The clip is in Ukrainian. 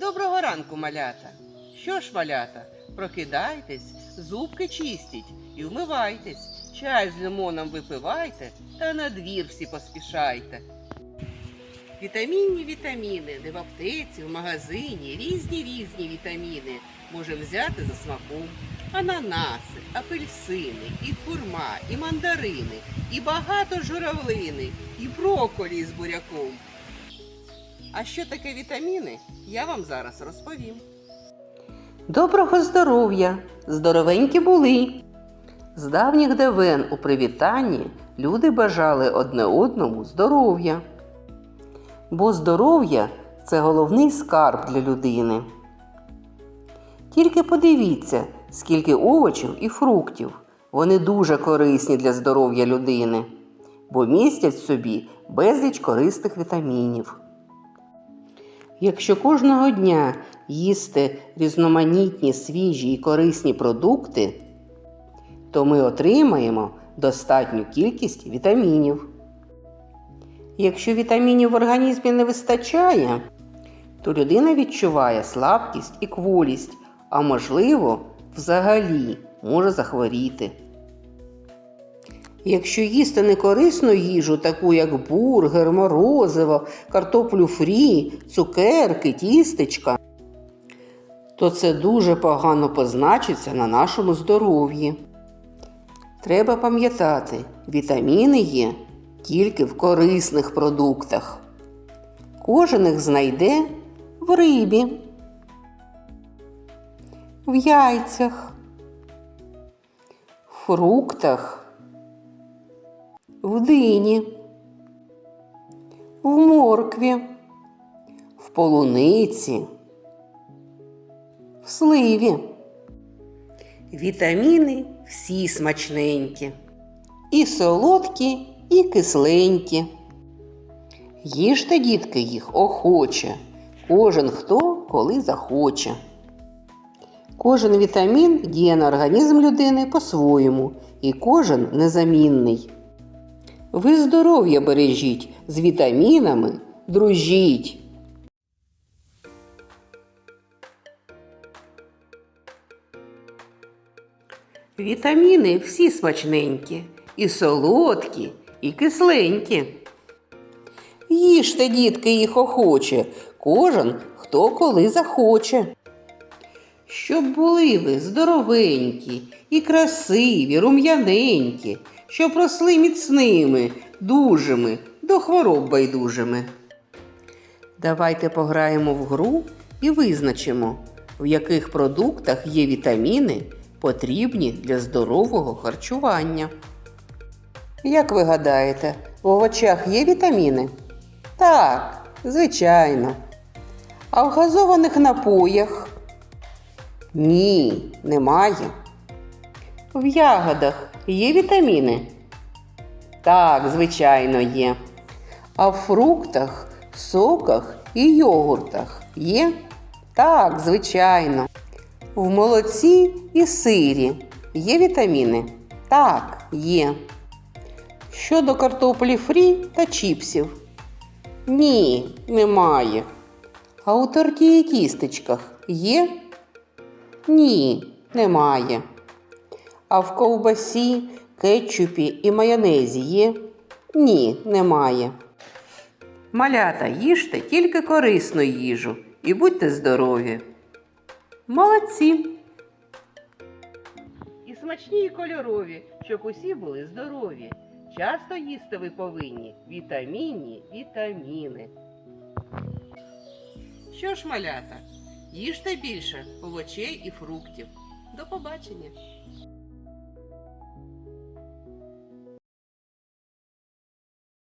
Доброго ранку, малята. Що ж, малята, прокидайтесь, зубки чистіть і вмивайтесь, чай з лимоном випивайте та на двір всі поспішайте. Вітамінні вітаміни, де в аптеці, в магазині, різні різні вітаміни можемо взяти за смаком. Ананаси, апельсини, і хурма, і мандарини, і багато журавлини, і брокколі з буряком. А що таке вітаміни, я вам зараз розповім. Доброго здоров'я! Здоровенькі були. З давніх давен у привітанні люди бажали одне одному здоров'я. Бо здоров'я це головний скарб для людини. Тільки подивіться, скільки овочів і фруктів. Вони дуже корисні для здоров'я людини, бо містять в собі безліч корисних вітамінів. Якщо кожного дня їсти різноманітні свіжі і корисні продукти, то ми отримаємо достатню кількість вітамінів. Якщо вітамінів в організмі не вистачає, то людина відчуває слабкість і кволість, а можливо, взагалі може захворіти. Якщо їсти некорисну їжу, таку як бургер, морозиво, картоплю фрі, цукерки, тістечка, то це дуже погано позначиться на нашому здоров'ї. Треба пам'ятати, вітаміни є тільки в корисних продуктах. Кожен їх знайде в рибі, в яйцях, в фруктах в дині, в моркві, в полуниці, в сливі. Вітаміни всі смачненькі, і солодкі, і кисленькі. Їжте, дітки, їх охоче, кожен хто коли захоче. Кожен вітамін діє на організм людини по-своєму, і кожен незамінний. Ви здоров'я бережіть, з вітамінами дружіть. Вітаміни всі смачненькі, і солодкі, і кисленькі. Їжте, дітки, їх охоче, кожен хто коли захоче. Щоб були ви здоровенькі і красиві, рум'яненькі, щоб росли міцними, дужими, до хвороб байдужими. Давайте пограємо в гру і визначимо, в яких продуктах є вітаміни, потрібні для здорового харчування. Як ви гадаєте, в овочах є вітаміни? Так, звичайно. А в газованих напоях? Ні, немає. В ягодах є вітаміни? Так, звичайно, є. А в фруктах, соках і йогуртах є? Так, звичайно. В молоці і сирі є вітаміни? Так, є. Щодо картоплі фрі та чіпсів? Ні, немає. А у торті і тістечках є? Ні, немає. А в ковбасі, кетчупі і майонезі є? Ні, немає. Малята, їжте тільки корисну їжу і будьте здорові. Молодці! І смачні, і кольорові, щоб усі були здорові. Часто їсти ви повинні вітамінні вітаміни. Що ж, малята, їжте більше овочей і фруктів. До побачення!